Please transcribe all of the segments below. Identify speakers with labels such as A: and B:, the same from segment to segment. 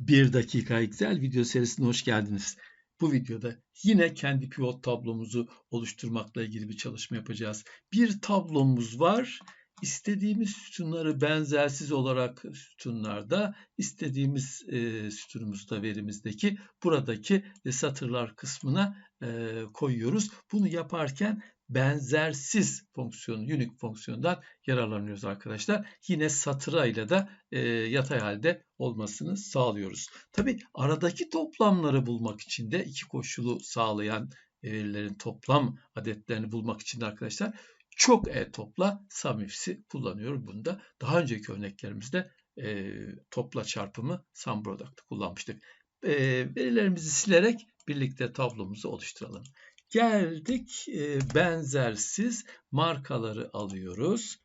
A: Bir dakika Excel video serisine hoş geldiniz. Bu videoda yine kendi pivot tablomuzu oluşturmakla ilgili bir çalışma yapacağız. Bir tablomuz var. İstediğimiz sütunları benzersiz olarak sütunlarda, istediğimiz e, sütunumuzda verimizdeki buradaki e, satırlar kısmına e, koyuyoruz. Bunu yaparken benzersiz fonksiyonu, unique fonksiyondan yararlanıyoruz arkadaşlar. Yine satırayla da e, yatay halde olmasını sağlıyoruz. Tabi aradaki toplamları bulmak için de iki koşulu sağlayan verilerin toplam adetlerini bulmak için de arkadaşlar çok e topla sum if'si kullanıyoruz. Bunda daha önceki örneklerimizde e, topla çarpımı sum product'ı kullanmıştık. E, verilerimizi silerek birlikte tablomuzu oluşturalım. Geldik e, benzersiz markaları alıyoruz.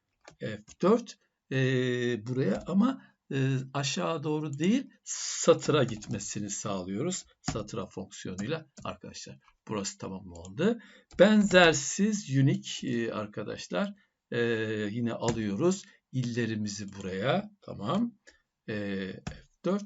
A: F4 e, buraya ama e, aşağı doğru değil satıra gitmesini sağlıyoruz. Satıra fonksiyonuyla arkadaşlar. Burası tamam oldu. Benzersiz unique e, arkadaşlar e, yine alıyoruz. İllerimizi buraya tamam. E, F4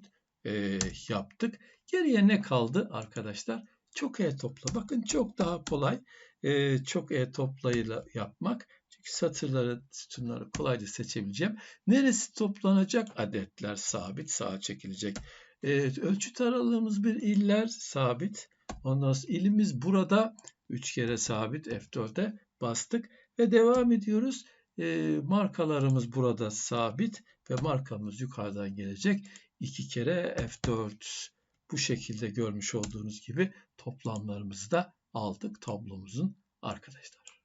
A: e, yaptık. Geriye ne kaldı arkadaşlar? Çok e topla. Bakın çok daha kolay. E, çok e toplayla yapmak. Çünkü satırları, sütunları kolayca seçebileceğim. Neresi toplanacak? Adetler sabit, sağa çekilecek. E, ölçüt aralığımız bir iller sabit. Ondan sonra ilimiz burada 3 kere sabit F4'e bastık ve devam ediyoruz. E, markalarımız burada sabit ve markamız yukarıdan gelecek. 2 kere F4 bu şekilde görmüş olduğunuz gibi toplamlarımızı da aldık tablomuzun arkadaşlar.